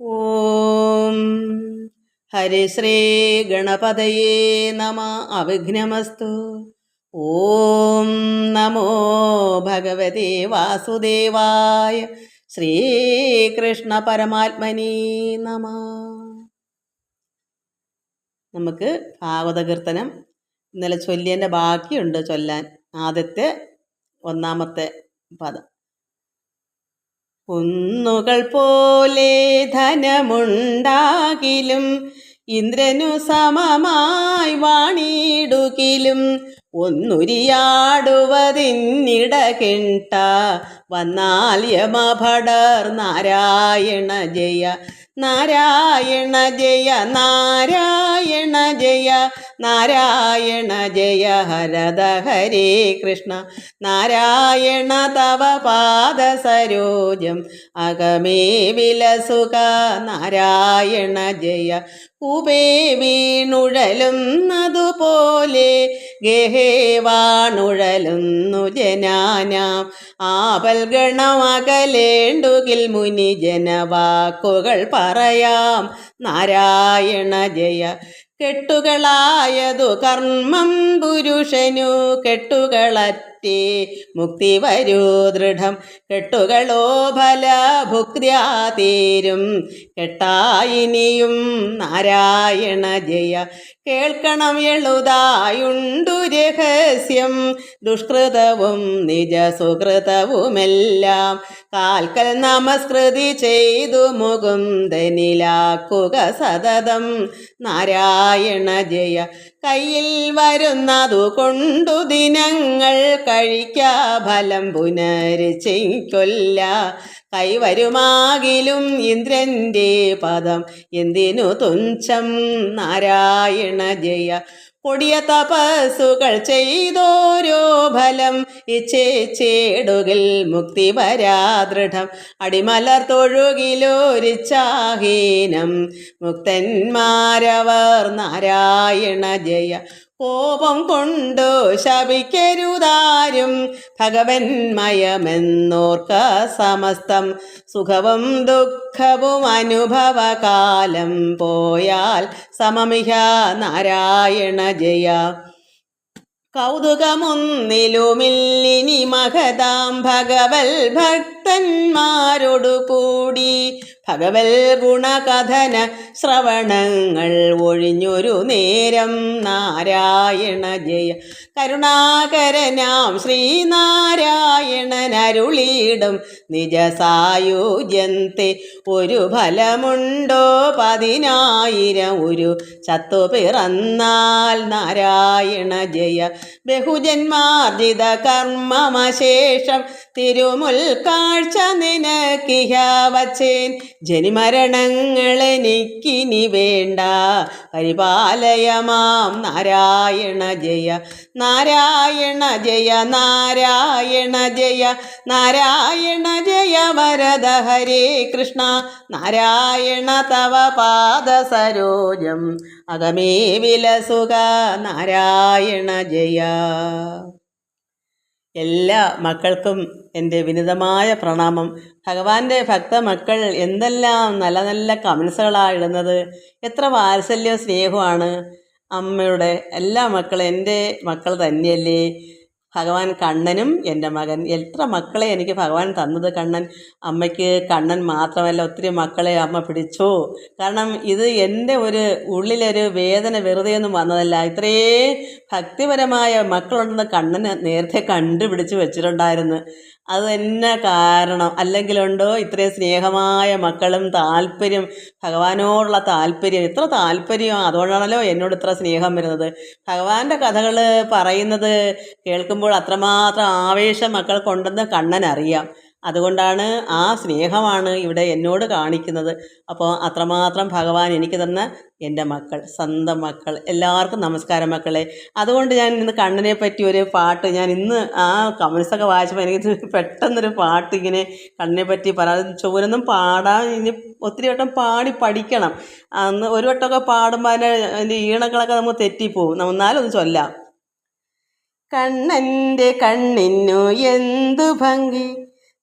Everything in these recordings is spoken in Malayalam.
ഓം. ഹരിശ്രീ ഗണപതയേ നമ. അവിഘ്നമസ്തു. ഓം നമോ ഭഗവതി വാസുദേവായ ശ്രീകൃഷ്ണ പരമാത്മനി നമ. നമുക്ക് ഭാഗവത കീർത്തനം ഇന്നലെ ചൊല്ലിയതിന്റെ ബാക്കിയുണ്ട് ചൊല്ലാൻ. ആദ്യത്തെ ഒന്നാമത്തെ പദം. കുന്നുകൾ പോലെ ധനമുണ്ടാകിലും ഇന്ദ്രനു സമമായി വാണിടുകിലും ഒന്നുരിയാടുവതിന്നിട കിണ്ട വന്നാൽ യമഭടർ നാരായണ ജയ നാരായണ ജയ നാരായണ ജയ നാരായണ ജയ ഹരദ ഹരേ കൃഷ്ണ. നാരായണ തവ പാദ സരോജം അകമേ വിലസുക നാരായണ ജയ. ഉപേ വീണുഴലുന്നതുപോലെ ഗേഹേ വാണുഴലുന്നു ജനാനാം. ആപൽ ഗണമകലേണ്ടുകിൽ മുനി ജനവാക്കുകൾ പറയാം. നാരായണ ജയ കെട്ടുകളായതു കർമ്മം പുരുഷനു കെട്ടുകളറ്റേ മുക്തി വരൂ ദൃഢം. കെട്ടുകളോ ഫല തീരും കെട്ടായിനിയും നാരായണ ജയ. കേൾക്കണം എളുതായുണ്ടു രഹസ്യം. ദുഷ്കൃതവും നിജ സുഹൃതവുമെല്ലാം കാൽക്കൽ നമസ്കൃതി ചെയ്തു മുകുന്ദനിലാക്കുക സതതം. നാരായണ ജയ. കയ്യിൽ വരുന്നതു കൊണ്ടു ദിനങ്ങൾ കഴിക്ക ഫലം പുനരിച്ചൊല്ല കൈവരുമാകിലും ഇന്ദ്രന്റെ പദം. എന്തിനു തുഞ്ചം? നാരായണ ജയ. കൊടിയ തപസ്സുകൾ ചെയ്തോരോ ഫലം. ഇച്ഛേടുകിൽ മുക്തി വരാദൃഢം അടിമലർ തൊഴുകിലോരിച്ചാഹീനം മുക്തന്മാരവർ നാരായണ ജയ. കോപം കൊണ്ടു ശപിക്കരുതാരും. ഭഗവന്മയമെന്നോർക്ക സമസ്തം. സുഖവും ദുഃഖവും അനുഭവകാലം പോയാൽ സമമിഹ നാരായണ ജയ. കൗതുകമൊന്നിലുമില്ലിനി മഹതാം ഭഗവൽ ഭക്തന്മാരോടു കൂടി ഭഗവൽ ഗുണകഥന ശ്രവണങ്ങൾ ഒഴിഞ്ഞൊരു നേരം നാരായണ ജയ. കരുണാകരനാം ശ്രീനാരായണനരുളിയിടും നിജസായുജ്യത്തെ. ഒരു ഫലമുണ്ടോ പതിനായിരം? ഒരു ചത്തു പിറന്നാൽ നാരായണ ജയ. ബഹുജന്മാർജിത കർമ്മമശേഷം തിരുമുൽ കാഴ്ച നിനക്കിഹ വച്ചേൻ. ജനിമരണങ്ങളെനിക്കിനി വേണ്ട. പരിപാലയമാം നാരായണ ജയ നാരായണ ജയ നാരായണ ജയ നാരായണ ജയ വരദ ഹരേ കൃഷ്ണ നാരായണ തവ പാദ സരോജം. അകമേ വിലസുക നാരായണ ജയ. എല്ലാ മക്കൾക്കും എന്റെ വിനിതമായ പ്രണാമം. ഭഗവാന്റെ ഭക്ത മക്കൾ എന്തെല്ലാം നല്ല നല്ല കമൻസുകളാണ് ഇടുന്നത്. എത്ര വാത്സല്യവും സ്നേഹമാണ് അമ്മയുടെ എല്ലാ മക്കളും എന്റെ മക്കൾ തന്നെയല്ലേ. ഭഗവാൻ കണ്ണനും എന്റെ മകൻ. എത്ര മക്കളെ എനിക്ക് ഭഗവാൻ തന്നത് കണ്ണൻ. അമ്മയ്ക്ക് കണ്ണൻ മാത്രമല്ല ഒത്തിരി മക്കളെ അമ്മ പിടിച്ചു. കാരണം ഇത് എന്റെ ഒരു ഉള്ളിലൊരു വേദന വെറുതെ ഒന്നും വന്നതല്ല. ഇത്രയും ഭക്തിപരമായ മക്കളുണ്ടെന്ന് കണ്ണന് നേരത്തെ കണ്ടുപിടിച്ച് വെച്ചിട്ടുണ്ടായിരുന്നു. അത് തന്നെ കാരണം? അല്ലെങ്കിലുണ്ടോ ഇത്രയും സ്നേഹമായ മക്കളും താല്പര്യം ഭഗവാനോടുള്ള താല്പര്യം? ഇത്ര താല്പര്യം അതുകൊണ്ടാണല്ലോ എന്നോട് ഇത്ര സ്നേഹം വരുന്നത്. ഭഗവാന്റെ കഥകൾ പറയുന്നത് കേൾക്കുമ്പോൾ അത്രമാത്രം ആവേശം മക്കൾക്കുണ്ടെന്ന് കണ്ണൻ അറിയാം അതുകൊണ്ടാണ് ആ സ്നേഹമാണ് ഇവിടെ എന്നോട് കാണിക്കുന്നത്. അപ്പോൾ അത്രമാത്രം ഭഗവാൻ എനിക്ക് തന്ന എന്റെ മക്കൾ സ്വന്തം മക്കൾ എല്ലാവർക്കും നമസ്കാരം മക്കളെ. അതുകൊണ്ട് ഞാൻ ഇന്ന് കണ്ണനെ പറ്റി ഒരു പാട്ട് ഞാൻ ഇന്ന് ആ കമൻസൊക്കെ വായിച്ചപ്പോൾ എനിക്ക് പെട്ടെന്നൊരു പാട്ട് ഇങ്ങനെ കണ്ണിനെ പറ്റി പറയാം. ചുവരൊന്നും പാടാൻ ഇനി ഒത്തിരി വട്ടം പാടി പഠിക്കണം. അന്ന് ഒരു വട്ടമൊക്കെ പാടുമ്പോൾ അതിന്റെ അതിന്റെ ഈണങ്ങളൊക്കെ നമുക്ക് തെറ്റിപ്പോവും. എന്നാലും ഒന്ന് ചൊല്ലാം. കണ്ണന്റെ കണ്ണിനു എന്തു ഭംഗി.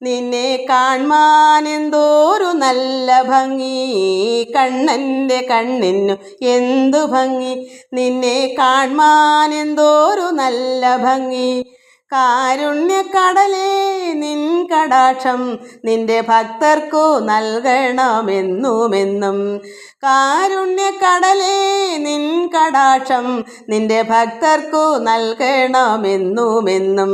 നിന്നെ കാൺമാൻ എന്തോരു നല്ല ഭംഗി. കണ്ണന്റെ കണ്ണിനു എന്തു ഭംഗി. നിന്നെ കാൺമാൻ എന്തോരു നല്ല ഭംഗി. കാരുണ്യക്കടലേ നിൻ കടാക്ഷം നിന്റെ ഭക്തർക്കു നൽകണമെന്നുമെന്നും. കാരുണ്യക്കടലേ നിൻ കടാക്ഷം നിന്റെ ഭക്തർക്കു നൽകണമെന്നുമെന്നും.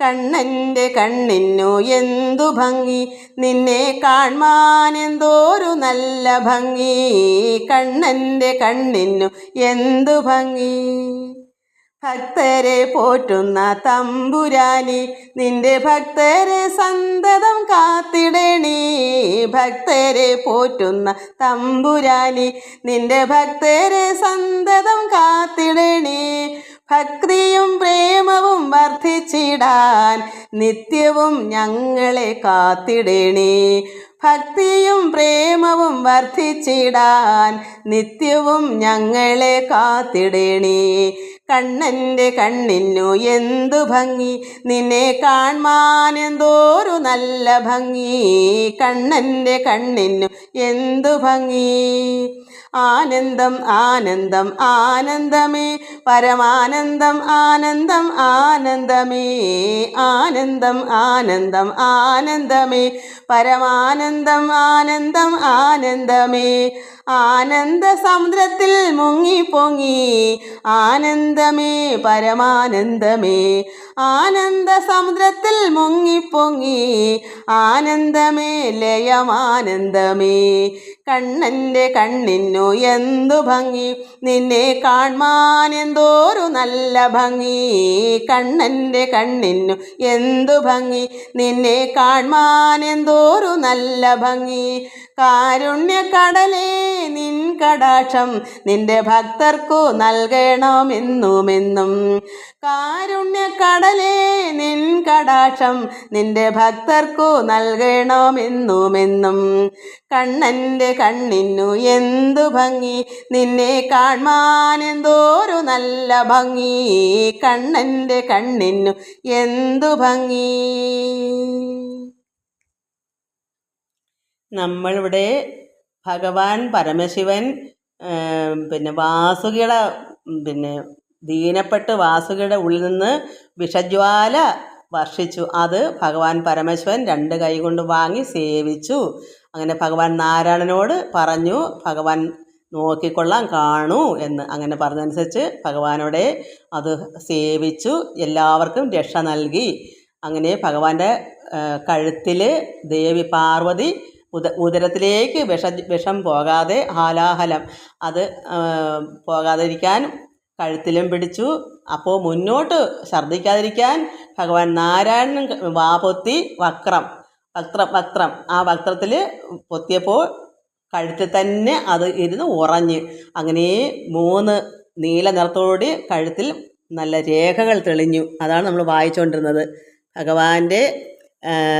കണ്ണന്റെ കണ്ണിനു എന്തു ഭംഗി നിന്നെ കാൺമാൻ എന്തോരു നല്ല ഭംഗി. കണ്ണന്റെ കണ്ണിനു എന്തു ഭംഗി. ഭക്തരെ പോറ്റുന്ന തമ്പുരാനി നിന്റെ ഭക്തരെ സന്തതം കാത്തിടണേ. ഭക്തരെ പോറ്റുന്ന തമ്പുരാനി നിന്റെ ഭക്തരെ സന്തതം കാത്തിടണേ. ഭക്തിയും പ്രേമവും വർദ്ധിച്ചിടാൻ നിത്യവും ഞങ്ങളെ കാത്തിടണേ. ഭക്തിയും പ്രേമവും വർദ്ധിച്ചിടാൻ നിത്യവും ഞങ്ങളെ കാത്തിടണേ. കണ്ണന്റെ കണ്ണിനു എന്തു ഭംഗി? നിന്നെ കാൺമാൻ എന്തോരു നല്ല ഭംഗി? കണ്ണന്റെ കണ്ണിനു എന്തു ഭംഗി? ആനന്ദം ആനന്ദം ആനന്ദമേ. പരമാനന്ദം ആനന്ദം ആനന്ദമേ. ആനന്ദം ആനന്ദം ആനന്ദമേ. പരമാനന്ദം ആനന്ദം ആനന്ദമേ. ആനന്ദ സമുദ്രത്തിൽ മുങ്ങി പൊങ്ങി ആനന്ദമേ പരമാനന്ദമേ. ആനന്ദ സമുദ്രത്തിൽ മുങ്ങി പൊങ്ങി ആനന്ദമേ ലയമാനന്ദമേ. കണ്ണന്റെ കണ്ണിനു എന്തു ഭംഗി നിന്നെ കാണാൻ എന്തോരു നല്ല ഭംഗി. കണ്ണന്റെ കണ്ണിനു എന്തു ഭംഗി നിന്നെ കാൺമാൻ എന്തോരു നല്ല ഭംഗി. കാരുണ്യ കടലേ നിൻ കടാക്ഷം നിന്റെ ഭക്തർക്കു നൽകണമെന്നുമെന്നും. കാരുണ്യ കടലേ നിൻ കടാക്ഷം നിന്റെ ഭക്തർക്കു നൽകണമെന്നുമെന്നും. കണ്ണന്റെ കണ്ണിനു എന്തു ഭംഗി നിന്നെ കാൺമാൻ എന്തോരു നല്ല ഭംഗി. കണ്ണന്റെ കണ്ണിനു എന്തു ഭംഗി. നമ്മളിവിടെ ഭഗവാൻ പരമശിവൻ പിന്നെ വാസുകിയുടെ പിന്നെ ദീനപ്പെട്ട് വാസുകിയുടെ ഉള്ളിൽ നിന്ന് വിഷജ്വാല വർഷിച്ചു. അത് ഭഗവാൻ പരമശിവൻ രണ്ട് കൈ കൊണ്ട് വാങ്ങി സേവിച്ചു. അങ്ങനെ ഭഗവാൻ നാരായണനോട് പറഞ്ഞു ഭഗവാൻ നോക്കിക്കൊള്ളാം കാണൂ എന്ന് അങ്ങനെ പറഞ്ഞതനുസരിച്ച് ഭഗവാനോടെ അത് സേവിച്ചു. എല്ലാവർക്കും രക്ഷ നൽകി. അങ്ങനെ ഭഗവാന്റെ കഴുത്തിൽ ദേവി പാർവതി ഉദ ഉദരത്തിലേക്ക് വിഷ വിഷം പോകാതെ ഹാലാഹലം അത് പോകാതിരിക്കാൻ കഴുത്തിലും പിടിച്ചു. അപ്പോൾ മുന്നോട്ട് ഛർദ്ദിക്കാതിരിക്കാൻ ഭഗവാൻ നാരായണൻ വാ പൊത്തി വക്രം വക്രം വക്രം. ആ വക്രത്തിൽ പൊത്തിയപ്പോൾ കഴുത്തിൽ തന്നെ അത് ഇരുന്ന് ഉറഞ്ഞ് അങ്ങനെ മൂന്ന് നീല നിറത്തോടി കഴുത്തിൽ നല്ല രേഖകൾ തെളിഞ്ഞു. അതാണ് നമ്മൾ വായിച്ചുകൊണ്ടിരുന്നത് ഭഗവാന്റെ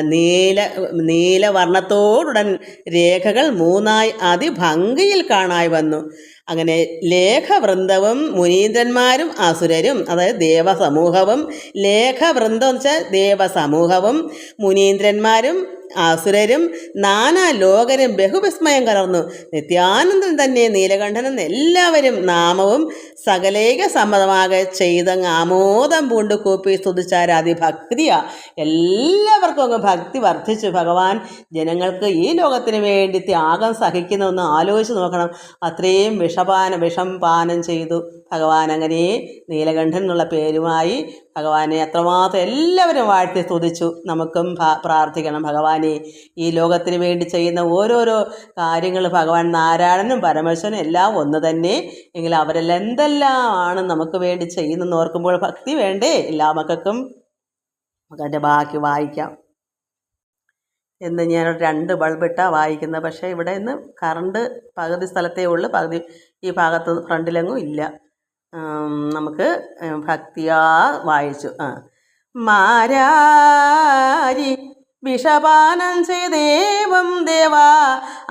നീല നീലവർണത്തോടുടൻ രേഖകൾ മൂന്നായി അതിഭംഗിയിൽ കാണായി വന്നു. അങ്ങനെ ലേഖവൃന്ദവും മുനീന്ദ്രന്മാരും അസുരരും അതായത് ദേവസമൂഹവും ലേഖവൃന്ദം എന്ന് വെച്ചാൽ ദേവസമൂഹവും മുനീന്ദ്രന്മാരും അസുരരും നാനാ ലോകരും ബഹുവിസ്മയം കലർന്നു. നിത്യാനന്ദൻ തന്നെ നീലകണ്ഠനെന്ന് എല്ലാവരും നാമവും സകലേക സമ്മതമാകെ ചെയ്തങ്ങ് ആമോദം പൂണ്ട് കൂപ്പി സ്തുതിച്ചാരാതി ഭക്തിയാ എല്ലാവർക്കും അങ്ങ് ഭക്തി വർദ്ധിച്ചു. ഭഗവാൻ ജനങ്ങൾക്ക് ഈ ലോകത്തിന് വേണ്ടി ത്യാഗം സഹിക്കുന്നതെന്ന് ആലോചിച്ച് നോക്കണം. അത്രയും വിഷപാന വിഷം പാനം ചെയ്തു. ഭഗവാൻ അങ്ങനെ നീലകണ്ഠൻ എന്നുള്ള പേരുമായി ഭഗവാനെ അത്രമാത്രം എല്ലാവരും വാഴ്ത്തി സ്തുതിച്ചു. നമുക്കും പ്രാർത്ഥിക്കണം. ഭഗവാനെ ഈ ലോകത്തിന് വേണ്ടി ചെയ്യുന്ന ഓരോരോ കാര്യങ്ങൾ ഭഗവാൻ നാരായണനും പരമേശ്വരനും എല്ലാം ഒന്ന് തന്നെ. എങ്കിൽ അവരെല്ലാം എന്തെല്ലാമാണ് നമുക്ക് വേണ്ടി ചെയ്യുന്നതെന്ന് ഓർക്കുമ്പോൾ ഭക്തി വേണ്ടേ? എല്ലാ മക്കൾക്കും നമുക്ക് അതിന്റെ ബാക്കി വായിക്കാം. എന്ന് ഞാൻ രണ്ട് ബൾബിട്ടാണ് വായിക്കുന്നത്. പക്ഷേ ഇവിടെ ഇന്ന് കറണ്ട് പകുതി സ്ഥലത്തേ ഉള്ളൂ. പകുതി ഈ ഭാഗത്ത് ഫ്രണ്ടിലെങ്ങും ഇല്ല. നമുക്ക് ഭക്തിയാ വായിച്ചു. ആ. മാരാരി വിഷപാനം ചെയ്തേവം ദേവ.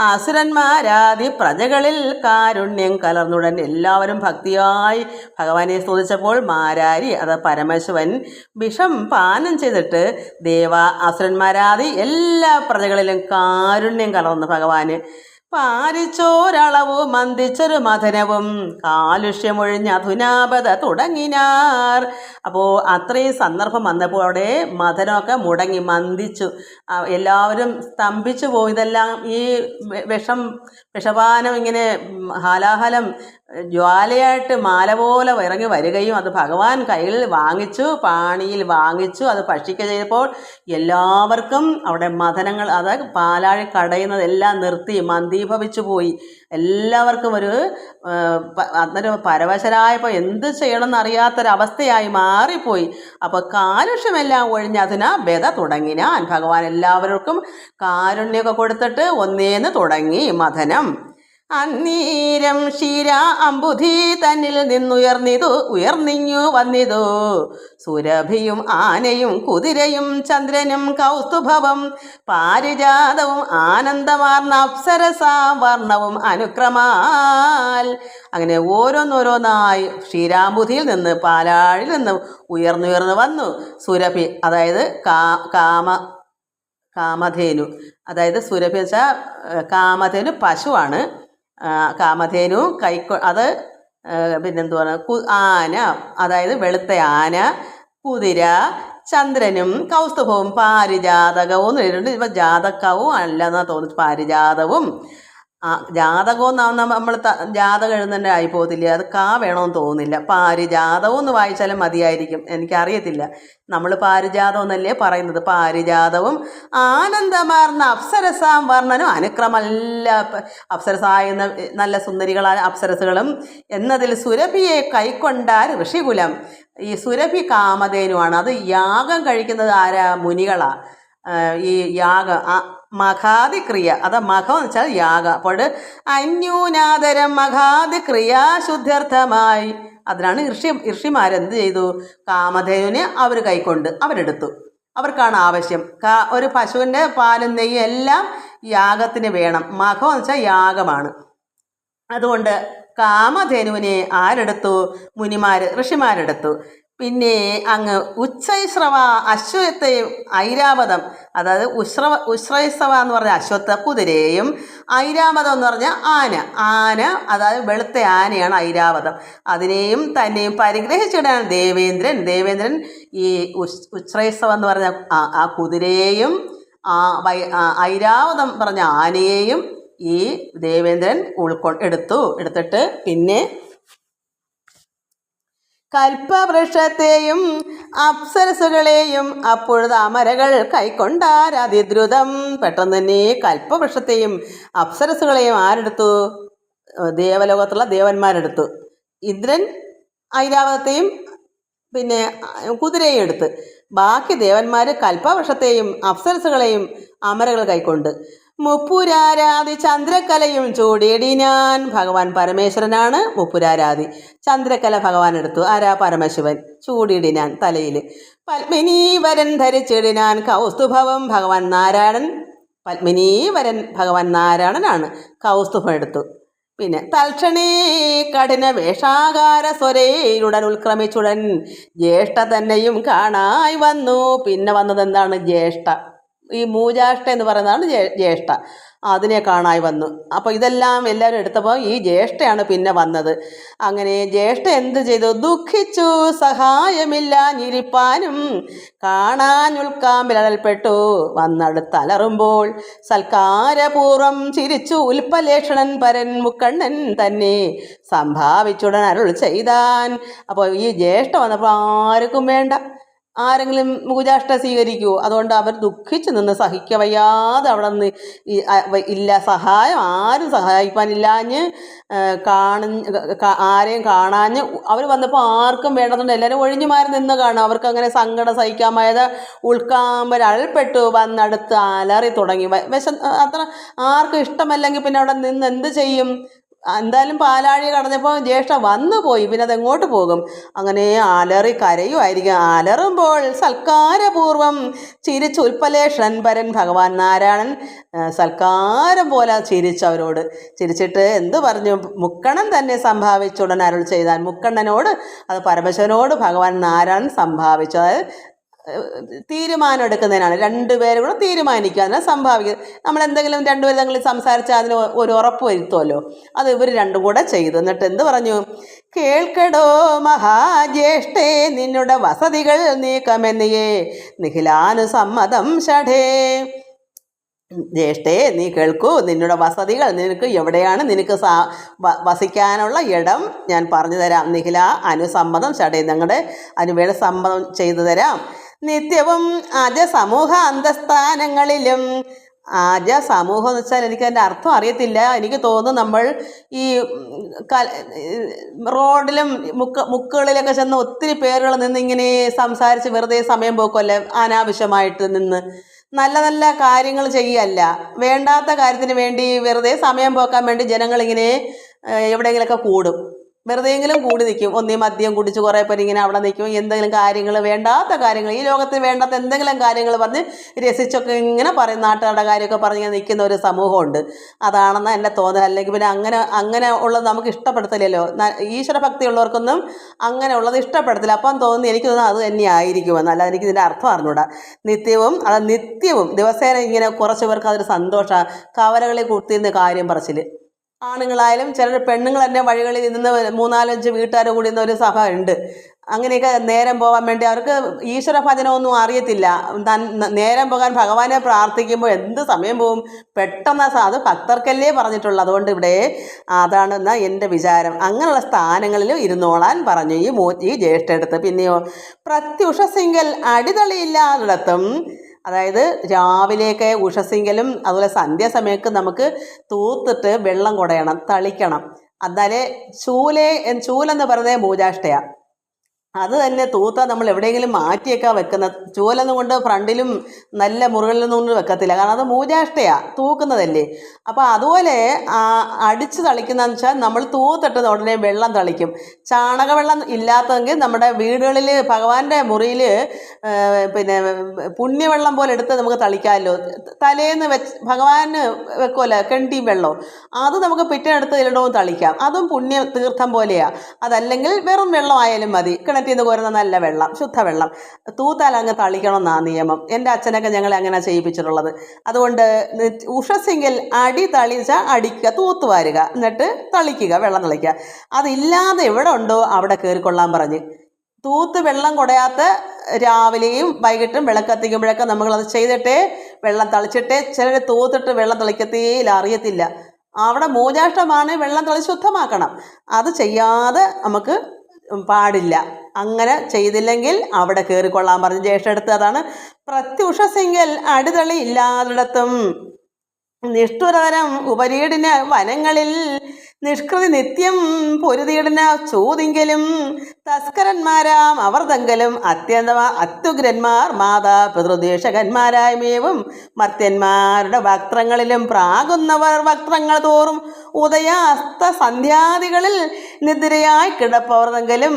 ആസുരന്മാരാദി പ്രജകളിൽ കാരുണ്യം കലർന്നുടൻ എല്ലാവരും ഭക്തിയായി ഭഗവാനെ സ്തുതിച്ചപ്പോൾ മാരാരി അത് പരമശിവൻ വിഷം പാനം ചെയ്തിട്ട് ദേവ അസുരന്മാരാദി എല്ലാ പ്രജകളിലും കാരുണ്യം കലർന്നു ഭഗവാന്. പാരിച്ചോരളവു മന്ദിച്ചൊരു മഥനവും കാലുഷ്യമൊഴിഞ്ഞ അധുനാപത തുടങ്ങിനാർ. അപ്പോൾ അത്രയും സന്ദർഭം വന്നപ്പോൾ അവിടെ മഥനമൊക്കെ മുടങ്ങി മന്ദിച്ചു. എല്ലാവരും സ്തംഭിച്ചു പോയി. ഇതെല്ലാം ഈ വിഷം വിഷപാനം ഇങ്ങനെ ഹാലാഹലം ജ്വാലയായിട്ട് മാല പോലെ ഇറങ്ങി വരികയും അത് ഭഗവാൻ കയ്യിൽ വാങ്ങിച്ചു പാണിയിൽ വാങ്ങിച്ചു അത് ഭക്ഷിക്കുക ചെയ്തപ്പോൾ എല്ലാവർക്കും അവിടെ മഥനങ്ങൾ അത് പാലാഴി കടയുന്നതെല്ലാം നിർത്തി മന്ദീഭവിച്ചു പോയി. എല്ലാവർക്കും ഒരു അന്നൊരു പരവശരായപ്പോൾ എന്ത് ചെയ്യണമെന്ന് അറിയാത്തൊരവസ്ഥയായി മാറിപ്പോയി. അപ്പോൾ കാലുഷ്യമെല്ലാം ഒഴിഞ്ഞ് അതിനാ ബെത തുടങ്ങിനാൻ ഭഗവാൻ എല്ലാവർക്കും കാരുണ്യമൊക്കെ കൊടുത്തിട്ട് ഒന്നേന്ന് തുടങ്ങി മഥനം. അന്നീരം ക്ഷീര അമ്പുധി തന്നിൽ നിന്നുയർന്നിതു ഉയർന്നിങ്ങു വന്നിതു. സുരഭിയും ആനയും കുതിരയും ചന്ദ്രനും കൗസ്തുഭവം പാരിജാതവും ആനന്ദമാർന്ന അപ്സരസാ വർണവും അനുക്രമാൽ. അങ്ങനെ ഓരോന്നോരോന്നായി ക്ഷീരാമ്പുധിയിൽ നിന്ന് പാലാഴിൽ നിന്ന് ഉയർന്നുയർന്നു വന്നു. സുരഭി അതായത് കാ കാമ കാമധേനു. അതായത് സുരഭി വെച്ചാൽ കാമധേനു പശുവാണ്. കാമധേനു കൈക്കൊ അത് പിന്നെന്തുവാണ്? കു ആന അതായത് വെളുത്ത ആന കുതിര ചന്ദ്രനും കൗസ്തുഭവും പാരിജാതകവും എഴുതിയിട്ടുണ്ട്. ഇപ്പം ജാതകവും അല്ലെന്നാണ് തോന്നുന്നത് പാരിജാതവും ആ ജാതകം എന്നാവുന്ന നമ്മൾ ജാതകം എഴുതുന്നതിന്റെ ആയി പോകത്തില്ല? അത് കാ വേണമെന്ന് തോന്നുന്നില്ല. പാരിജാതവും എന്ന് വായിച്ചാലും മതിയായിരിക്കും. എനിക്കറിയത്തില്ല. നമ്മൾ പാരിജാതം എന്നല്ലേ പറയുന്നത്. പാരിജാതവും ആനന്ദമാർന്ന അപ്സരസാം വർണനും അനുക്രമല്ല അപ്സരസായ നല്ല സുന്ദരികളായ അപ്സരസുകളും എന്നതിൽ സുരഭിയെ കൈക്കൊണ്ടാൽ ഋഷികുലം. ഈ സുരഭി കാമധേനുവാണ്. അത് യാഗം കഴിക്കുന്നത് ആരാ? മുനികളാ. ഈ ഈ യാഗ ആ അത മഖം എന്ന് വെച്ചാൽ യാഗ. അപ്പോൾ അന്യൂനാദരം മഖാതി ക്രിയാശുദ്ധ്യർത്ഥമായി അതിനാണ് ഋഷി ഋഷിമാരെന്ത് ചെയ്തു? കാമധേനുവിനെ അവർ കൈക്കൊണ്ട് അവരെടുത്തു. അവർക്കാണ് ആവശ്യം. കാ ഒരു പശുവിന്റെ പാലും നെയ്യും എല്ലാം യാഗത്തിന് വേണം. മഖം എന്ന് വെച്ചാൽ യാഗമാണ്. അതുകൊണ്ട് കാമധേനുവിനെ ആരെടുത്തു? മുനിമാർ ഋഷിമാരെടുത്തു. പിന്നെ അങ്ങ് ഉച്ചൈശ്രവ അശ്വത്തെയും ഐരാവതം അതായത് ഉശ്രവ ഉശ്രൈശ്രവ എന്ന് പറഞ്ഞ അശ്വത്ഥ കുതിരയെയും ഐരാവതം എന്ന് പറഞ്ഞ ആന. ആന അതായത് വെളുത്ത ആനയാണ് ഐരാവതം. അതിനെയും തന്നെയും പരിഗ്രഹിച്ചിടാൻ ദേവേന്ദ്രൻ ദേവേന്ദ്രൻ ഈ ഉശ് ഉശ്രൈശ്രവം എന്ന് പറഞ്ഞ ആ കുതിരയെയും ആ വൈ ഐരാവതം പറഞ്ഞ ആനയെയും ഈ ദേവേന്ദ്രൻ ഉൾക്കൊ എടുത്തു എടുത്തിട്ട് പിന്നെ കൽപ്പവൃക്ഷത്തെയും അപ്സരസുകളെയും അപ്പോഴത് അമരകൾ കൈക്കൊണ്ടാരതിദ്രുതം. പെട്ടെന്ന് തന്നെ കൽപ്പവൃക്ഷത്തെയും അപ്സരസുകളെയും ആരെടുത്തു? ദേവലോകത്തുള്ള ദേവന്മാരെടുത്തു. ഇന്ദ്രൻ ഐരാവതത്തെയും പിന്നെ കുതിരയും എടുത്ത്. ബാക്കി ദേവന്മാർ കൽപ്പവൃക്ഷത്തെയും അപ്സരസുകളെയും അമരകൾ കൈക്കൊണ്ട്. മുപ്പുരാരാതി ചന്ദ്രക്കലയും ചൂടിയിടിനാൻ ഭഗവാൻ പരമേശ്വരനാണ് മുപ്പുരാരാതി ചന്ദ്രക്കല ഭഗവാൻ എടുത്തു. ആരാ പരമശിവൻ? ചൂടിയിടി ഞാൻ തലയിൽ പത്മിനീവരൻ ധരിച്ചിടിനാൻ കൗസ്തുഭവം ഭഗവാൻ നാരായണൻ. പത്മിനീവരൻ ഭഗവാൻ നാരായണനാണ്. കൗസ്തുഭം എടുത്തു. പിന്നെ തൽക്ഷണേ കഠിന വേഷാകാര സ്വരയിലുടൻ ഉത്ക്രമിച്ചുടൻ ജ്യേഷ്ഠ തന്നെയും കാണായി വന്നു. പിന്നെ വന്നത് എന്താണ് ജ്യേഷ്ഠ? ഈ മൂജാഷ്ട എന്ന് പറയുന്നതാണ് ജ്യേ- ജ്യേഷ്ഠ. അതിനെ കാണായി വന്നു. അപ്പോൾ ഇതെല്ലാം എല്ലാവരും എടുത്തപ്പോൾ ഈ ജ്യേഷ്ഠയാണ് പിന്നെ വന്നത്. അങ്ങനെ ജ്യേഷ്ഠ എന്ത് ചെയ്തു? ദുഃഖിച്ചു. സഹായമില്ലാഞ്ഞിരിപ്പാനും കാണാനുൽക്കാമ്പിലടൽപ്പെട്ടു വന്നടുത്തലറുമ്പോൾ സൽക്കാരപൂർവം ചിരിച്ചു. ഉൽപ്പലേഷണൻ പരൻ മുക്കണ്ണൻ തന്നെ സംഭാവിച്ചുടൻ അരുൾ ചെയ്താൻ. അപ്പോൾ ഈ ജ്യേഷ്ഠ വന്നപ്പോൾ ആർക്കും വേണ്ട. ആരെങ്കിലും മൂജാഷ്ട സ്വീകരിക്കുമോ അതുകൊണ്ട് അവർ ദുഃഖിച്ചു നിന്ന് സഹിക്കവയ്യാതെ അവിടെ നിന്ന് ഇല്ല സഹായം ആരും സഹായിക്കാനില്ലാഞ്ഞ് കാണ ആരെയും കാണാഞ്ഞ് അവർ വന്നപ്പോൾ ആർക്കും വേണ്ടതുകൊണ്ട് എല്ലാവരും ഒഴിഞ്ഞു മാറി നിന്ന് കാണും. അവർക്ക് അങ്ങനെ സങ്കടം സഹിക്കാമായത് ഉൾക്കാമ്പരൾപ്പെട്ടു വന്നടുത്ത് അലറി തുടങ്ങി. വിശ അത്ര ആർക്കും ഇഷ്ടമല്ലെങ്കിൽ പിന്നെ അവിടെ നിന്ന് എന്ത് ചെയ്യും? എന്തായാലും പാലാഴി കടന്നപ്പോൾ ജ്യേഷ്ഠ വന്നു പോയി പിന്നെ അതെങ്ങോട്ട് പോകും? അങ്ങനെ അലറി കരയുമായിരിക്കും. അലറുമ്പോൾ സൽക്കാരപൂർവം ചിരിച്ചുൽപ്പലേഷൻ പരൻ ഭഗവാൻ നാരായണൻ സൽക്കാരം പോലെ ചിരിച്ചവരോട് ചിരിച്ചിട്ട് എന്ത് പറഞ്ഞു? മുക്കണ്ണൻ തന്നെ സംഭാവിച്ചുടൻ അരുൾ ചെയ്താൽ. മുക്കണ്ണനോട് അത് പരമശിവനോട് ഭഗവാൻ നാരായണൻ സംഭാവിച്ചു അതായത് തീരുമാനം എടുക്കുന്നതിനാണ്. രണ്ടുപേരും കൂടെ തീരുമാനിക്കുക. അതിനെ സംഭാവിക്കുക. നമ്മൾ എന്തെങ്കിലും രണ്ടുപേരും തങ്ങളിൽ സംസാരിച്ചാൽ അതിന് ഒരു ഉറപ്പ് വരുത്തുമല്ലോ അത് ഇവർ രണ്ടും കൂടെ ചെയ്തു. എന്നിട്ട് എന്ത് പറഞ്ഞു? കേൾക്കടോ മഹാജ്യേഷ്ഠേ നിന്നുടെ വസതികൾ നീക്കമെന്നിയേ നിഖിലാനുസമ്മതം ഷഠേ. ജ്യേഷ്ഠേ നീ കേൾക്കൂ നിന്നുടെ വസതികൾ നിനക്ക് എവിടെയാണ്? നിനക്ക് സാ വസിക്കാനുള്ള ഇടം ഞാൻ പറഞ്ഞു തരാം. നിഖില അനുസമ്മതം ഷടേ ഞങ്ങളുടെ അനുവേണ്ട സമ്മതം ചെയ്തു തരാം. നിത്യവും അജ സമൂഹ അന്തസ്ഥാനങ്ങളിലും ആജ സമൂഹം എന്ന് വെച്ചാൽ എനിക്ക് അതിന്റെ അർത്ഥം അറിയത്തില്ല. എനിക്ക് തോന്നുന്നു നമ്മൾ ഈ റോഡിലും മുക്ക മുക്കുകളിലൊക്കെ ചെന്ന് ഒത്തിരി പേരുകൾ നിന്ന് ഇങ്ങനെ സംസാരിച്ച് വെറുതെ സമയം പോക്കുമല്ലേ അനാവശ്യമായിട്ട് നിന്ന്. നല്ല നല്ല കാര്യങ്ങൾ ചെയ്യല്ല വേണ്ടാത്ത കാര്യത്തിന് വേണ്ടി വെറുതെ സമയം പോക്കാൻ വേണ്ടി ജനങ്ങളിങ്ങനെ എവിടെയെങ്കിലുമൊക്കെ കൂടും. വെറുതെയെങ്കിലും കൂടി നിൽക്കും ഒന്നീ മദ്യം കുടിച്ച് കുറേ പേര് ഇങ്ങനെ അവിടെ നിൽക്കും എന്തെങ്കിലും കാര്യങ്ങൾ വേണ്ടാത്ത കാര്യങ്ങൾ ഈ ലോകത്തിൽ വേണ്ടാത്ത എന്തെങ്കിലും കാര്യങ്ങൾ പറഞ്ഞ് രസിച്ചൊക്കെ ഇങ്ങനെ പറയും. നാട്ടുകാരുടെ കാര്യമൊക്കെ പറഞ്ഞ് നിൽക്കുന്ന ഒരു സമൂഹമുണ്ട്. അതാണെന്ന് എന്റെ തോന്നൽ. അല്ലെങ്കിൽ പിന്നെ അങ്ങനെ അങ്ങനെ ഉള്ളത് നമുക്ക് ഇഷ്ടപ്പെടുത്തില്ലല്ലോ. ഈശ്വര ഈശ്വരഭക്തി ഉള്ളവർക്കൊന്നും അങ്ങനെ ഉള്ളത് ഇഷ്ടപ്പെടത്തില്ല. അപ്പം തോന്നുന്നു എനിക്ക് തോന്നുന്നു അത് തന്നെ ആയിരിക്കുമെന്ന് അല്ലാതെ എനിക്ക് ഇതിന്റെ അർത്ഥം അറിഞ്ഞൂടാ. നിത്യവും അത് നിത്യവും ദിവസേന ഇങ്ങനെ കുറച്ച് പേർക്ക് അതൊരു സന്തോഷമാണ് കവലകളിൽ കുത്തിന്ന് കാര്യം പറച്ചിൽ ആണുങ്ങളായാലും ചില പെണ്ണുങ്ങൾ തന്നെ വഴികളിൽ നിന്ന് മൂന്നാലഞ്ച് വീട്ടുകാർ കൂടി ഇന്ന് ഒരു സഭ ഉണ്ട്. അങ്ങനെയൊക്കെ നേരം പോകാൻ വേണ്ടി അവർക്ക് ഈശ്വര ഭജനമൊന്നും അറിയത്തില്ല. നേരം പോകാൻ ഭഗവാനെ പ്രാർത്ഥിക്കുമ്പോൾ എന്ത് സമയം പോകും പെട്ടെന്ന് അത് ഭക്തർക്കല്ലേ പറഞ്ഞിട്ടുള്ളൂ. അതുകൊണ്ട് ഇവിടെ അതാണ് എന്നാ എന്റെ വിചാരം. അങ്ങനെയുള്ള സ്ഥാനങ്ങളിൽ ഇരുന്നോളാൻ പറഞ്ഞു ഈ മൂ ഈ ജ്യേഷ്ഠടുത്ത് പിന്നെയോ പ്രത്യുഷസിങ്കൽ അടിതളിയില്ലാതിടത്തും അതായത് രാവിലെയൊക്കെ ഉഷസിങ്കലും അതുപോലെ സന്ധ്യാസമയമൊക്കെ നമുക്ക് തൂത്തിട്ട് വെള്ളം കുടയണം തളിക്കണം. എന്നാലേ ചൂലേ ചൂലെന്ന് പറയുന്നത് പൂജാഷ്ടയാണ് അത് തന്നെ തൂത്ത നമ്മൾ എവിടെയെങ്കിലും മാറ്റിയൊക്കെ വെക്കുന്ന ചൂലൊന്നും കൊണ്ട് ഫ്രണ്ടിലും നല്ല മുറികളിലൊന്നും കൊണ്ട് വെക്കത്തില്ല. കാരണം അത് മൂജാഷ്ടയാണ് തൂക്കുന്നതല്ലേ. അപ്പോൾ അതുപോലെ അടിച്ച് തളിക്കുന്നതെന്ന് വെച്ചാൽ നമ്മൾ തൂത്തിട്ട് ഉടനെ വെള്ളം തളിക്കും. ചാണകവെള്ളം ഇല്ലാത്തതെങ്കിൽ നമ്മുടെ വീടുകളിൽ ഭഗവാന്റെ മുറിയിൽ പിന്നെ പുണ്യവെള്ളം പോലെ എടുത്ത് നമുക്ക് തളിക്കാമല്ലോ. തലേന്ന് വെച്ച് ഭഗവാന് വെക്കുമല്ലോ കെണ്ടിയും വെള്ളം അത് നമുക്ക് പിറ്റേടുത്ത് ഇടവും തളിക്കാം. അതും പുണ്യ തീർത്ഥം പോലെയാണ് അതല്ലെങ്കിൽ വെറും വെള്ളമായാലും മതി. കിണറ്റിൽ നിന്ന് കോരുന്ന നല്ല വെള്ളം ശുദ്ധവെള്ളം തൂത്താൽ അങ്ങ് തളിക്കണമെന്നാണ് നിയമം. എന്റെ അച്ഛനൊക്കെ ഞങ്ങളെ അങ്ങനെ ചെയ്യിപ്പിച്ചിട്ടുള്ളത്. അതുകൊണ്ട് ഉഷസ്സെങ്കിൽ അടി തളിച്ച അടിക്കുക തൂത്ത് വാരുക. എന്നിട്ട് തളിക്കുക വെള്ളം തളിക്കുക. അതില്ലാതെ എവിടെ ഉണ്ടോ അവിടെ കയറിക്കൊള്ളാൻ പറഞ്ഞ്. തൂത്ത് വെള്ളം കുടയാത്ത രാവിലെയും വൈകിട്ടും വിളക്കത്തിക്കുമ്പോഴൊക്കെ നമ്മളത് ചെയ്തിട്ടേ വെള്ളം തളിച്ചിട്ടേ ചിലർ തൂത്തിട്ട് വെള്ളം തളിക്കത്തേയില്ല അറിയത്തില്ല. അവിടെ മൂജാഷ്ടമാണ് വെള്ളം തളി ശുദ്ധമാക്കണം. അത് ചെയ്യാതെ നമുക്ക് പാടില്ല. അങ്ങനെ ചെയ്തില്ലെങ്കിൽ അവിടെ കയറിക്കൊള്ളാൻ പറഞ്ഞു ജ്യേഷ്ഠടുത്ത് അതാണ്. സിംഗൽ അടിതളി ഇല്ലാതിടത്തും. നിഷ്ഠുരതരം ഉപരീടിന വനങ്ങളിൽ നിഷ്കൃതി നിത്യം പൊരുതിയിടുന്ന ചൂതിങ്കലും തസ്കരന്മാരാം അവർ തങ്കലും അത്യന്ത അത്യുഗ്രന്മാർ മാതാ മർത്യന്മാരുടെ വക്ത്രങ്ങളിലും പ്രാകുന്നവർ വക്ത്രങ്ങൾ തോറും ഉദയ അസ്ത സന്ധ്യാദികളിൽ നിദ്രയായി കിടപ്പവർന്നെങ്കിലും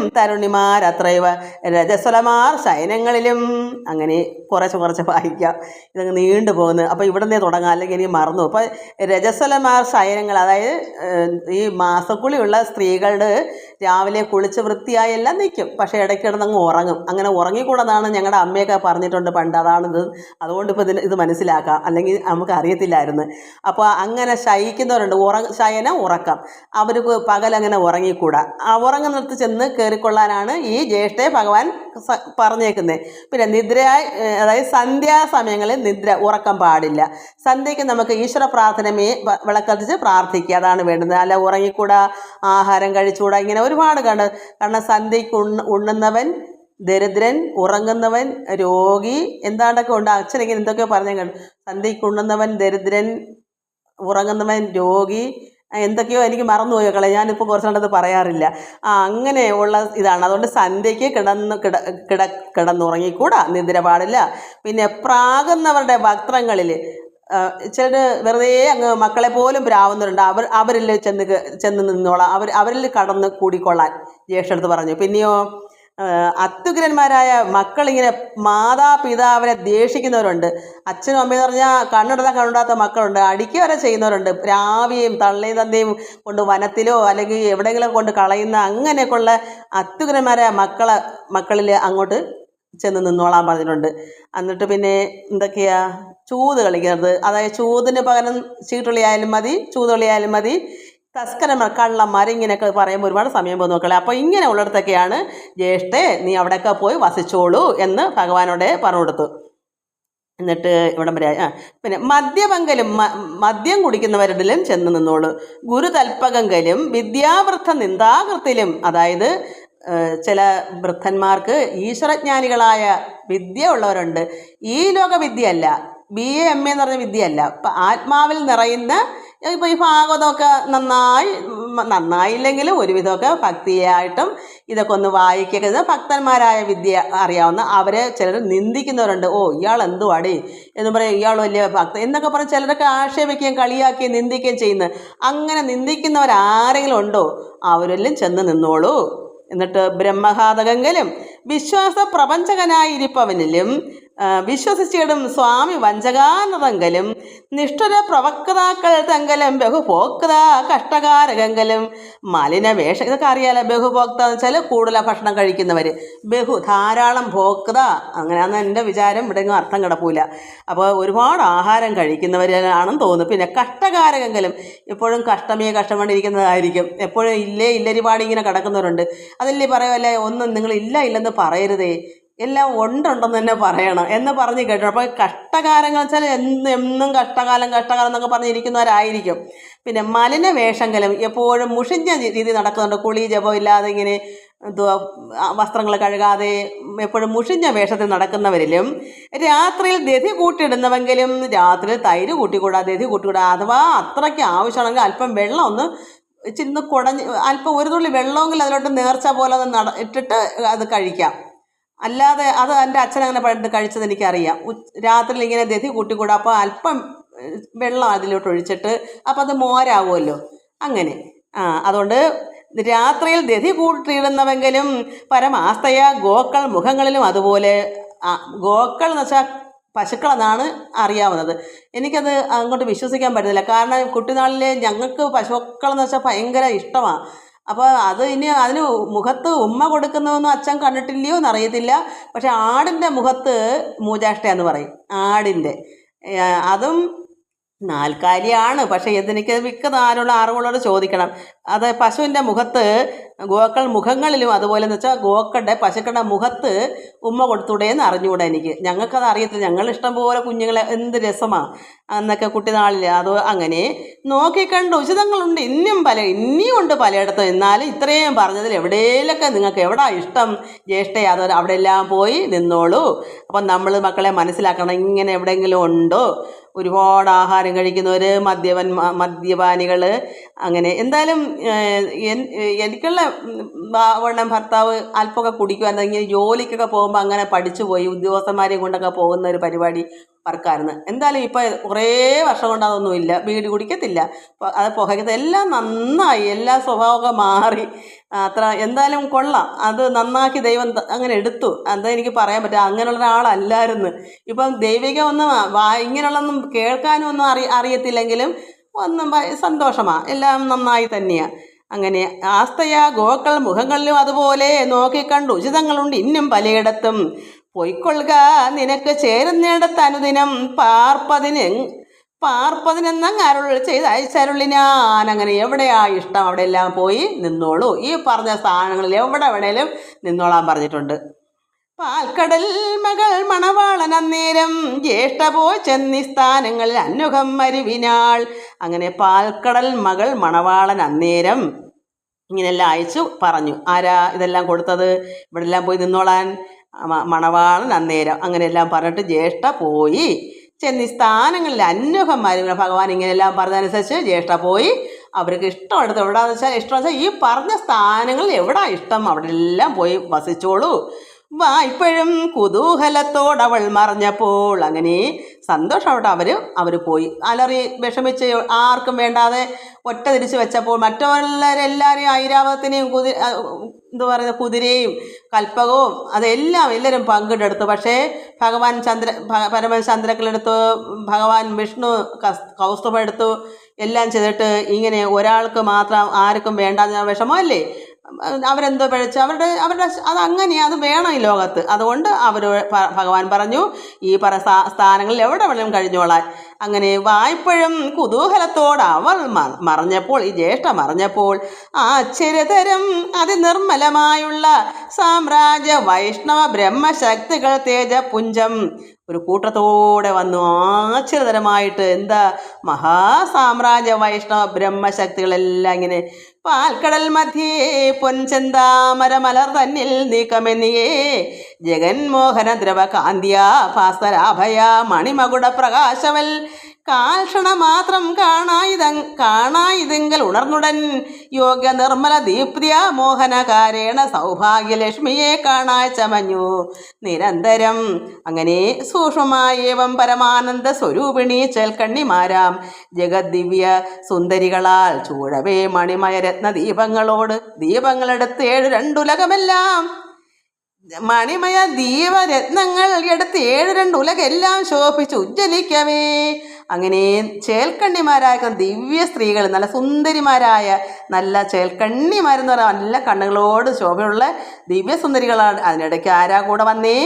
അത്രയവ രജസ്വലമാർ ശയനങ്ങളിലും. അങ്ങനെ കുറച്ച് കുറച്ച് വായിക്കാം. ഇതങ്ങ് നീണ്ടു പോകുന്നു. അപ്പോൾ ഇവിടെ നിന്നേ തുടങ്ങാം. അല്ലെങ്കിൽ ഇനി മറന്നു. അപ്പോൾ രജസ്വലമാർ ശയനങ്ങൾ അതായത് ഈ മാസക്കുളിയുള്ള സ്ത്രീകളുടെ രാവിലെ കുളിച്ച് വൃത്തിയായി എല്ലാം നിൽക്കും. പക്ഷേ ഇടയ്ക്ക് കിടന്നങ്ങ് ഉറങ്ങും. അങ്ങനെ ഉറങ്ങിക്കൂടെന്നാണ് ഞങ്ങളുടെ അമ്മയൊക്കെ പറഞ്ഞിട്ടുണ്ട് പണ്ട്. അതാണിത് അതുകൊണ്ട് ഇപ്പോൾ ഇതിന് ഇത് മനസ്സിലാക്കാം. അല്ലെങ്കിൽ നമുക്ക് അറിയത്തില്ലായിരുന്നു അപ്പോൾ അങ്ങനെ ശയിക്കുന്നവരുണ്ട്. ഉറ ശയനം ഉറക്കം. അവർക്ക് പകലങ്ങനെ ഉറങ്ങിക്കൂടാ. ഉറങ്ങുന്നിടത്ത് ചെന്ന് കയറിക്കൊള്ളാനാണ് ഈ ജ്യേഷ്ഠയെ ഭഗവാൻ പറഞ്ഞേക്കുന്നത് പിന്നെ നിദ്രയായി അതായത് സന്ധ്യാസമയങ്ങളിൽ നിദ്ര ഉറക്കം പാടില്ല. സന്ധ്യയ്ക്ക് നമുക്ക് ഈശ്വര പ്രാർത്ഥനമേ വിളക്കത്തിച്ച് പ്രാർത്ഥിക്കുക. അതാണ് വേണ്ടുന്നത് അല്ല ഉറങ്ങിക്കൂടാ ആഹാരം കഴിച്ചുകൂടാ ഇങ്ങനെ ഒരുപാട് കണ്ട് കാരണം സന്ധ്യയ്ക്ക് ഉണ്ണ ഉണ്ണുന്നവൻ ദരിദ്രൻ ഉറങ്ങുന്നവൻ രോഗി എന്താണ്ടൊക്കെ ഉണ്ട്. അച്ഛനെങ്കിലും എന്തൊക്കെയോ പറഞ്ഞു കണ്ടു സന്ധ്യയ്ക്ക് ഉണ്ണുന്നവൻ ദരിദ്രൻ ഉറങ്ങുന്നവൻ രോഗി എന്തൊക്കെയോ എനിക്ക് മറന്നുപോയി കളെ ഞാനിപ്പോൾ കുറച്ചുകൊണ്ടത് പറയാറില്ല. ആ അങ്ങനെയുള്ള ഇതാണ്. അതുകൊണ്ട് സന്ധ്യയ്ക്ക് കിടന്ന് കിട കിട കിടന്നുറങ്ങിക്കൂടാ. നിദ്ര പാടില്ല. പിന്നെ പ്രാകുന്നവരുടെ വസ്ത്രങ്ങളിൽ ചിലർ വെറുതെ അങ്ങ് മക്കളെ പോലും പ്രാവുന്നവരുണ്ട് അവർ അവരിൽ ചെന്ന് ചെന്ന് നിന്നോളാം. അവർ അവരിൽ കടന്ന് കൂടിക്കൊള്ളാൻ ജ്യേഷ്ഠടുത്ത് പറഞ്ഞു. പിന്നെയോ അത്യുഗ്രന്മാരായ മക്കളിങ്ങനെ മാതാപിതാവിനെ ദേഷിക്കുന്നവരുണ്ട്. അച്ഛനും അമ്മയും പറഞ്ഞാൽ കണ്ണിടാൻ കണ്ണിടാത്ത മക്കളുണ്ട്. അടിക്കുക വരെ ചെയ്യുന്നവരുണ്ട്. രാവിയും തള്ളയും തന്തയും കൊണ്ട് വനത്തിലോ അല്ലെങ്കിൽ എവിടെയെങ്കിലും കൊണ്ട് കളയുന്ന അങ്ങനെയൊക്കെയുള്ള അത്യുഗ്രന്മാരായ മക്കളെ മക്കളിൽ അങ്ങോട്ട് ചെന്ന് നിന്നോളാൻ പറഞ്ഞിട്ടുണ്ട്. എന്നിട്ട് പിന്നെ എന്തൊക്കെയാ? ചൂത് കളിക്കരുത്. അതായത് ചൂതിന് പകരം ചീട്ടുള്ളിയായാലും മതി ചൂതുള്ളിയായാലും മതി. തസ്കരന്മാർ കള്ളന്മാർ ഇങ്ങനെയൊക്കെ പറയുമ്പോൾ ഒരുപാട് സമയം പോകുന്ന മക്കളെ. അപ്പോൾ ഇങ്ങനെ ഉള്ളിടത്തൊക്കെയാണ് ജ്യേഷ്ഠേ നീ അവിടെയൊക്കെ പോയി വസിച്ചോളൂ എന്ന് ഭഗവാനോടെ പറഞ്ഞു കൊടുത്തു. എന്നിട്ട് ഇവിടം വരെ ആ പിന്നെ മദ്യപങ്കലും മദ്യം കുടിക്കുന്നവരിലും ചെന്ന് നിന്നോളൂ. ഗുരുതൽപകങ്കലും വിദ്യാവൃദ്ധ നിന്ദാകൃത്തിലും അതായത് ചില വൃദ്ധന്മാർക്ക് ഈശ്വരജ്ഞാനികളായ വിദ്യ ഉള്ളവരുണ്ട്. ഈ ലോകവിദ്യയല്ല ബി എ എം എ എന്ന് പറഞ്ഞ വിദ്യയല്ല. ആത്മാവിൽ നിറയുന്ന ഇപ്പോൾ ഈ ഭാഗവതമൊക്കെ നന്നായി നന്നായില്ലെങ്കിലും ഒരുവിധമൊക്കെ ഭക്തിയായിട്ടും ഇതൊക്കെ ഒന്ന് വായിക്കുകയൊക്കെ ഭക്തന്മാരായ വിദ്യ അറിയാവുന്ന അവരെ ചിലർ നിന്ദിക്കുന്നവരുണ്ട്. ഓ ഇയാൾ എന്തുവാടി എന്ന് പറയും ഇയാൾ വലിയ ഭക്തൻ എന്നൊക്കെ പറഞ്ഞ് ചിലരൊക്കെ ആക്ഷേപിക്കുകയും കളിയാക്കുകയും നിന്ദിക്കുകയും ചെയ്യുന്നത്. അങ്ങനെ നിന്ദിക്കുന്നവരാരെങ്കിലും ഉണ്ടോ? അവരെല്ലാം ചെന്ന് നിന്നോളൂ. എന്നിട്ട് ബ്രഹ്മഘാതകങ്കലും വിശ്വാസ പ്രപഞ്ചകനായിരിപ്പവനിലും വിശ്വസിച്ചിടും സ്വാമി വഞ്ചകാനതങ്കലും നിഷ്ഠുര പ്രവക്താക്കൾ തങ്കലും ബഹുഭോക്ത കഷ്ടകാരകങ്കലും മലിന വേഷ ഇതൊക്കെ അറിയാലോ ബഹുഭോക്ത എന്ന് വെച്ചാൽ കൂടുതൽ ഭക്ഷണം കഴിക്കുന്നവർ ബഹു ധാരാളം ഭോക്ത. അങ്ങനെയാണെന്ന് എന്റെ വിചാരം ഇവിടെ അർത്ഥം കിടപ്പൂല അപ്പോൾ ഒരുപാട് ആഹാരം കഴിക്കുന്നവരാണെന്ന് തോന്നുന്നു. പിന്നെ കഷ്ടകാരകെങ്കിലും എപ്പോഴും കഷ്ടമേ കഷ്ടം കൊണ്ടിരിക്കുന്നതായിരിക്കും എപ്പോഴും ഇല്ലേ ഇല്ലരിപാടി ഇങ്ങനെ കിടക്കുന്നവരുണ്ട്. അതല്ലേ പറയുമല്ലേ ഒന്നും നിങ്ങൾ ഇല്ല ഇല്ലെന്ന് പറയരുതേ. എല്ലാം ഉണ്ടുണ്ടെന്ന് തന്നെ പറയണം എന്ന് പറഞ്ഞ് കേട്ടു. അപ്പോൾ കഷ്ടകാലങ്ങൾ വെച്ചാൽ എന്ന് എന്നും കഷ്ടകാലം കഷ്ടകാലം എന്നൊക്കെ പറഞ്ഞിരിക്കുന്നവരായിരിക്കും. പിന്നെ മലിന വേഷങ്ങളും എപ്പോഴും മുഷിഞ്ഞ രീതി നടക്കുന്നുണ്ട്. കുളി ജപം ഇല്ലാതെ ഇങ്ങനെ എന്തുവാ വസ്ത്രങ്ങൾ കഴുകാതെ എപ്പോഴും മുഷിഞ്ഞ വേഷത്തിൽ നടക്കുന്നവരിലും രാത്രിയിൽ ദധി കൂട്ടിയിടുന്നവെങ്കിലും രാത്രിയിൽ തൈര് കൂട്ടിക്കൂടാ ദധി കൂട്ടിക്കൂടാ. അഥവാ അത്രയ്ക്ക് ആവശ്യമാണെങ്കിൽ അല്പം വെള്ളം ഒന്ന് ചിന്ന് കുടഞ്ഞ് അല്പം ഒരു തുള്ളി വെള്ളമെങ്കിലും അതിലോട്ട് നേർച്ച പോലെ ഒന്ന് നട ഇട്ടിട്ട് അത് കഴിക്കാം. അല്ലാതെ അത് എന്റെ അച്ഛൻ അങ്ങനെ പണ്ട് കഴിച്ചത് എനിക്കറിയാം. രാത്രിയിൽ ഇങ്ങനെ ദധി കൂട്ടിക്കൂടാ അപ്പോൾ അല്പം വെള്ളം അതിലോട്ട് ഒഴിച്ചിട്ട് അപ്പോൾ അത് മോരാവുമല്ലോ. അങ്ങനെ. ആ അതുകൊണ്ട് രാത്രിയിൽ ദധി കൂട്ടിയിടുന്നവെങ്കിലും പരമാസ്തയ ഗോക്കൾ മുഖങ്ങളിലും അതുപോലെ ഗോക്കൾ എന്ന് വെച്ചാൽ പശുക്കളെന്നാണ് അറിയാവുന്നത്. എനിക്കത് അങ്ങോട്ട് വിശ്വസിക്കാൻ പറ്റുന്നില്ല. കാരണം കുട്ടിനാളിൽ ഞങ്ങൾക്ക് പശുക്കളെന്ന് വെച്ചാൽ ഭയങ്കര ഇഷ്ടമാണ് അപ്പോൾ അത് ഇനി അതിന് മുഖത്ത് ഉമ്മ കൊടുക്കുന്നതൊന്നും അച്ഛൻ കണ്ടിട്ടില്ലയോ എന്നറിയത്തില്ല പക്ഷെ ആടിന്റെ മുഖത്ത് മൂജാഷ്ട എന്ന് പറയും. ആടിന്റെ. അതും നാൽക്കാലിയാണ്. പക്ഷേ ഇതെനിക്ക് മിക്ക നാലുള്ള അറിവുള്ളവർ ചോദിക്കണം. അത് പശുവിന്റെ മുഖത്ത് ഗോക്കൾ മുഖങ്ങളിലും അതുപോലെ എന്ന് വെച്ചാൽ ഗോക്കളുടെ പശുക്കളുടെ മുഖത്ത് ഉമ്മ കൊടുത്തൂടെ എന്ന് അറിഞ്ഞുകൂടെ എനിക്ക്. ഞങ്ങൾക്കത് അറിയത്തില്ല. ഞങ്ങൾ ഇഷ്ടംപോലെ കുഞ്ഞുങ്ങളെ എന്ത് രസമാണ് അന്നൊക്കെ കുട്ടിനാളിൽ. അത് അങ്ങനെ നോക്കിക്കണ്ട് ഉചിതങ്ങളുണ്ട് ഇനിയും പല ഇനിയും ഉണ്ട് പലയിടത്തും. എന്നാലും ഇത്രയും പറഞ്ഞതിൽ എവിടെയെങ്കിലൊക്കെ നിങ്ങൾക്ക് എവിടാ ഇഷ്ടം? ജ്യേഷ്ഠ അത് അവിടെ എല്ലാം പോയി നിന്നോളൂ. അപ്പം നമ്മൾ മക്കളെ മനസ്സിലാക്കണം. ഇങ്ങനെ എവിടെയെങ്കിലും ഉണ്ടോ? ഒരുപാട് ആഹാരം കഴിക്കുന്നവർ മദ്യപൻ മദ്യപാനികൾ അങ്ങനെ. എന്തായാലും എനിക്കുള്ള വണ്ണം ഭർത്താവ് അല്പമൊക്കെ കുടിക്കുമായിരുന്നു ഇങ്ങനെ ജോലിക്കൊക്കെ പോകുമ്പോൾ അങ്ങനെ പഠിച്ചു പോയി ഉദ്യോഗസ്ഥന്മാരെയും കൊണ്ടൊക്കെ പോകുന്ന ഒരു പരിപാടി വർക്കായിരുന്നു. എന്തായാലും ഇപ്പോൾ കുറേ വർഷം കൊണ്ട് അതൊന്നുമില്ല ബീഡി കുടിക്കത്തില്ല. അത് പുകയ്ക്കത്ത് എല്ലാം നന്നായി. എല്ലാ സ്വഭാവമൊക്കെ മാറി. അത്ര എന്തായാലും കൊള്ളാം. അത് നന്നാക്കി ദൈവം അങ്ങനെ എടുത്തു. എന്താ എനിക്ക് പറയാൻ പറ്റുക. അങ്ങനെയുള്ള ഒരാളല്ലായിരുന്നു. ഇപ്പം ദൈവികം ഒന്നും ഇങ്ങനെയുള്ളൊന്നും കേൾക്കാനും ഒന്നും അറി അറിയത്തില്ലെങ്കിലും ഒന്നും സന്തോഷമാണ് എല്ലാം നന്നായി തന്നെയാണ് അങ്ങനെ ആസ്തയ ഗോക്കൾ മുഖങ്ങളിലും അതുപോലെ നോക്കിക്കണ്ട് ഉചിതങ്ങളുണ്ട് ഇന്നും പലയിടത്തും. പൊയ്ക്കൊള്ളുക നിനക്ക് ചേരുന്നിടത്ത് അനുദിനം പാർപ്പതിന് പാർപ്പതിനെന്നങ്ങ് അരുൾ ചെയ്ത് അയച്ചരുളിനാൻ. അങ്ങനെ എവിടെയാ ഇഷ്ടം? അവിടെ എല്ലാം പോയി നിന്നോളൂ. ഈ പറഞ്ഞ സ്ഥാനങ്ങളിൽ എവിടെ വേണേലും നിന്നോളാൻ പറഞ്ഞിട്ടുണ്ട്. പാൽക്കടൽ മകൾ മണവാളൻ അന്നേരം ജ്യേഷ്ഠപോ പോയി ചെന്നി സ്ഥാനങ്ങളിൽ അന്നുഖം മരുവിനാൾ അങ്ങനെ പാൽക്കടൽ മകൾ മണവാളൻ അന്നേരം ഇങ്ങനെല്ലാം അയച്ചു പറഞ്ഞു. ആരാ ഇതെല്ലാം കൊടുത്തത്? ഇവിടെല്ലാം പോയി നിന്നോളാൻ. മണവാളൻ അന്നേരം അങ്ങനെയെല്ലാം പറഞ്ഞിട്ട് ജ്യേഷ്ഠ പോയി. ചെന്നി സ്ഥാനങ്ങളിൽ അന്വഹന്മാരും ഭഗവാൻ ഇങ്ങനെയെല്ലാം പറഞ്ഞതനുസരിച്ച് ജ്യേഷ്ഠ പോയി. അവർക്ക് ഇഷ്ടമെടുത്ത് എവിടെയാണെന്ന് വെച്ചാൽ ഇഷ്ടം വെച്ചാൽ ഈ പറഞ്ഞ സ്ഥാനങ്ങളിൽ എവിടാ ഇഷ്ടം? അവിടെ എല്ലാം പോയി വസിച്ചോളൂ. വായ്പഴും കുതൂഹലത്തോടവൾ മറിഞ്ഞപ്പോൾ അങ്ങനെ സന്തോഷമായിട്ട് അവർ അവർ പോയി. അലറി വിഷമിച്ച് ആർക്കും വേണ്ടാതെ ഒറ്റ തിരിച്ച് വെച്ചപ്പോൾ മറ്റുള്ളവരെല്ലാവരെയും ഐരാവതത്തിനെയും കുതി എന്താ പറയുന്നത് കുതിരയും കൽപ്പകവും അതെല്ലാം എല്ലാവരും പങ്കിട്ടെടുത്തു. പക്ഷേ ഭഗവാൻ ചന്ദ്ര പരമൻ ചന്ദ്രക്കലെടുത്തു ഭഗവാൻ വിഷ്ണു കൗസ്തുഭം എടുത്തു. എല്ലാം ചെയ്തിട്ട് ഇങ്ങനെ ഒരാൾക്ക് മാത്രം ആർക്കും വേണ്ടാന്ന് വിഷമമല്ലേ? അവരെന്തോ പിഴച്ച്. അവരുടെ അവരുടെ അത് അങ്ങനെയാണ് അത് വേണം ഈ ലോകത്ത്. അതുകൊണ്ട് അവർ ഭഗവാൻ പറഞ്ഞു ഈ പറ സ്ഥാനങ്ങളിൽ എവിടെ വേണമെങ്കിലും കഴിഞ്ഞോളാൻ. അങ്ങനെ വായ്പഴും കുതൂഹലത്തോട് അവൾ മറഞ്ഞപ്പോൾ ഈ ജ്യേഷ്ഠ മറഞ്ഞപ്പോൾ ആശ്ചര്യതരം അതിനിർമ്മലമായുള്ള സാമ്രാജ്യ വൈഷ്ണവ ബ്രഹ്മശക്തികൾ തേജപുഞ്ചം ഒരു കൂട്ടത്തോടെ വന്നു. ആശ്ചര്യതരമായിട്ട് എന്താ മഹാസാമ്രാജ്യ വൈഷ്ണവ ബ്രഹ്മശക്തികളെല്ലാം ഇങ്ങനെ പാൽക്കടൽ മധ്യേ പൊൻചെന്താമരമലർ തന്നിൽ നീക്കമെന്നിയേ. ജഗന്മോഹന ദ്രവ കാന്തിയ ഭാസ്കരാഭയ മണിമകുട പ്രകാശവൽ കാൽക്ഷണ മാത്രം കാണായിത കാണായിതെങ്കിൽ ഉണർന്നുടൻ. യോഗ്യ നിർമ്മല ദീപ്തിയ മോഹനകാരേണ സൗഭാഗ്യലക്ഷ്മിയെ കാണാൻ ചമഞ്ഞു. നിരന്തരം അങ്ങനെ സൂക്ഷ്മമായേവം പരമാനന്ദ സ്വരൂപിണി ചേൽക്കണ്ണിമാരാം. ജഗദ്ദിവ്യ സുന്ദരികളാൽ ചൂഴവേ മണിമയ രത്ന ദീപങ്ങളോട് ദീപങ്ങളെടുത്ത് ഏഴ് രണ്ടുലകമെല്ലാം. മണിമയ ദീപരത്നങ്ങൾ എടുത്ത് ഏഴ് രണ്ട് ഉലകെല്ലാം ശോഭിച്ച് ഉജ്ജ്വലിക്കവേ. അങ്ങനെ ചേൽക്കണ്ണിമാരായ ദിവ്യ സ്ത്രീകൾ നല്ല സുന്ദരിമാരായ നല്ല ചേൽക്കണ്ണിമാരെന്ന് പറയാൻ നല്ല കണ്ണുകളോട് ശോഭയുള്ള ദിവ്യ സുന്ദരികളാണ്. അതിനിടയ്ക്ക് ആരാ കൂടെ വന്നേ?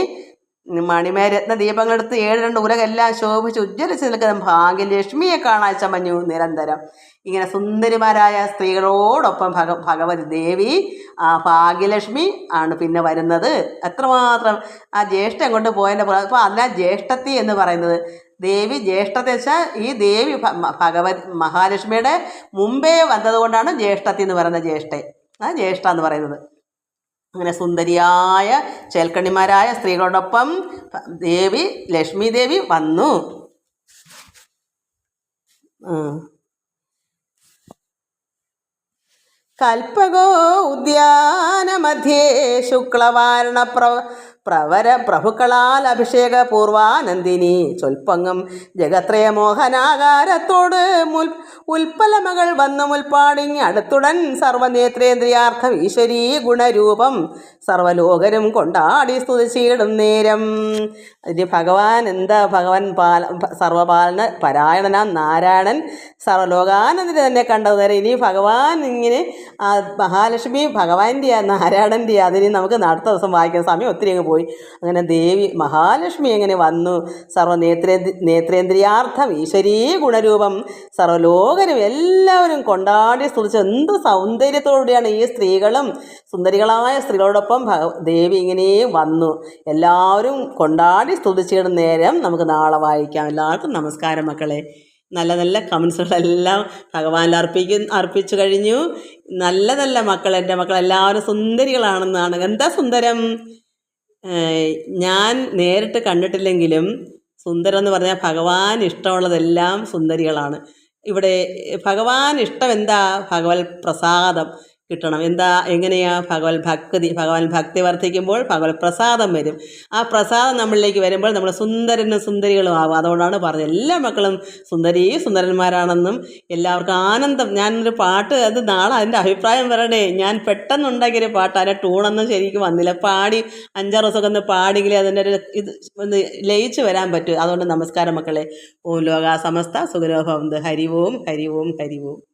മണിമേരത്ന ദീപങ്ങളെടുത്ത് ഏഴ് രണ്ട് ഉരകെല്ലാം ശോഭിച്ച് ഉജ്ജ്വലിച്ച് നിൽക്കുന്ന ഭാഗ്യലക്ഷ്മിയെ കാണാൻ ചമഞ്ഞു നിരന്തരം. ഇങ്ങനെ സുന്ദരിമാരായ സ്ത്രീകളോടൊപ്പം ഭഗ ഭഗവതി ദേവി ആ ഭാഗ്യലക്ഷ്മി ആണ് പിന്നെ വരുന്നത്. എത്രമാത്രം ആ ജ്യേഷ്ഠം കൊണ്ട് പോയതിന്റെ അപ്പോൾ അതിനാ ജ്യേഷ്ഠത്തി എന്ന് പറയുന്നത്. ദേവി ജ്യേഷ്ഠദശ ഈ ദേവി ഭഗവതി മഹാലക്ഷ്മിയുടെ മുമ്പേ വന്നതുകൊണ്ടാണ് ജ്യേഷ്ഠത്തി എന്ന് പറയുന്നത് ജ്യേഷ്ഠ ആ ജ്യേഷ്ഠ എന്ന് പറയുന്നത്. അങ്ങനെ സുന്ദരിയായ ചേൽക്കണ്ണിമാരായ സ്ത്രീകളോടൊപ്പം ദേവി ലക്ഷ്മി ദേവി വന്നു. കൽപ്പകോ ഉദ്യാനമധ്യേ ശുക്ലവാരണ പ്ര പ്രവര പ്രഭുക്കളാൽ അഭിഷേകപൂർവാനന്ദിനി. പൂർവാനന്ദിനി ജഗത്രയമോഹനാകാരത്തോട് ജഗത്രയ മോഹനാകാരത്തോട് മുൽ ഉൽപ്പലമകൾ വന്ന് മുൽപ്പാടിങ് അടുത്തുടൻ സർവനേത്രേന്ദ്രിയാർത്ഥം ഈശ്വരീ ഗുണരൂപം സർവലോകരും കൊണ്ടാടി സ്തുതിച്ചിടും നേരം. അതിന് ഭഗവാൻ എന്താ? ഭഗവാൻ പാല സർവപാലന പരായണനാം നാരായണൻ സർവലോകാനന്ദനെ തന്നെ കണ്ടത് നേരം ഇനി ഭഗവാൻ ഇങ്ങനെ മഹാലക്ഷ്മി ഭഗവാന്റെ നാരായണന്റെ അതിന് നമുക്ക് അടുത്ത ദിവസം വായിക്കുന്ന സമയം ഒത്തിരി അങ്ങ് പോയി. അങ്ങനെ ദേവി മഹാലക്ഷ്മി എങ്ങനെ വന്നു. സർവ നേത്രേന്ദ്രി നേത്രേന്ദ്രിയാർത്ഥം ഈശ്വരീ ഗുണരൂപം സർവലോകരും എല്ലാവരും കൊണ്ടാടി സ്തുതിച്ച് എന്ത് സൗന്ദര്യത്തോടെയാണ് ഈ സ്ത്രീകളും സുന്ദരികളായ സ്ത്രീകളോടൊപ്പം ദേവി ഇങ്ങനെ വന്നു. എല്ലാവരും കൊണ്ടാടി സ്തുതിച്ചിടുന്ന നേരം നമുക്ക് നാളെ വായിക്കാം. എല്ലാവർക്കും നമസ്കാരം മക്കളെ. നല്ല നല്ല കമൻസുകളെല്ലാം ഭഗവാനിൽ അർപ്പിക്കും അർപ്പിച്ചു കഴിഞ്ഞു. നല്ല നല്ല മക്കൾ എന്റെ മക്കൾ എല്ലാവരും സുന്ദരികളാണെന്നാണ്. എന്താ സുന്ദരം? ഞാൻ നേരിട്ട് കണ്ടിട്ടില്ലെങ്കിലും സുന്ദരം എന്ന് പറഞ്ഞാൽ ഭഗവാൻ ഇഷ്ടമുള്ളതെല്ലാം സുന്ദരികളാണ്. ഇവിടെ ഭഗവാൻ ഇഷ്ടം എന്താ? ഭഗവത് പ്രസാദം. കിട്ടണം. എന്താ എങ്ങനെയാ? ഭഗവത് ഭക്തി ഭഗവാൻ ഭക്തി വർദ്ധിക്കുമ്പോൾ ഭഗവത് പ്രസാദം വരും. ആ പ്രസാദം നമ്മളിലേക്ക് വരുമ്പോൾ നമ്മൾ സുന്ദരനും സുന്ദരികളും ആവും. അതുകൊണ്ടാണ് പറഞ്ഞത്. എല്ലാ മക്കളും സുന്ദരീ സുന്ദരന്മാരാണെന്നും എല്ലാവർക്കും ആനന്ദം. ഞാനൊരു പാട്ട് അത് നാളെ അതിന്റെ അഭിപ്രായം പറയണേ. ഞാൻ പെട്ടെന്നുണ്ടാക്കിയൊരു പാട്ട്. അതിന്റെ ടൂണൊന്നും ശരിക്കും വന്നില്ല. പാടി അഞ്ചാറ് ദിവസമൊക്കെ ഒന്ന് പാടിയെങ്കിലേ അതിന്റെ ഒരു ഇത് ഒന്ന് ലയിച്ച് വരാൻ പറ്റും. അതുകൊണ്ട് നമസ്കാരം മക്കളെ. ഓം ലോക സമസ്ത സുഖരോഭവന്ത് ഹരി ഓം ഹരി ഓം ഹരി ഓം.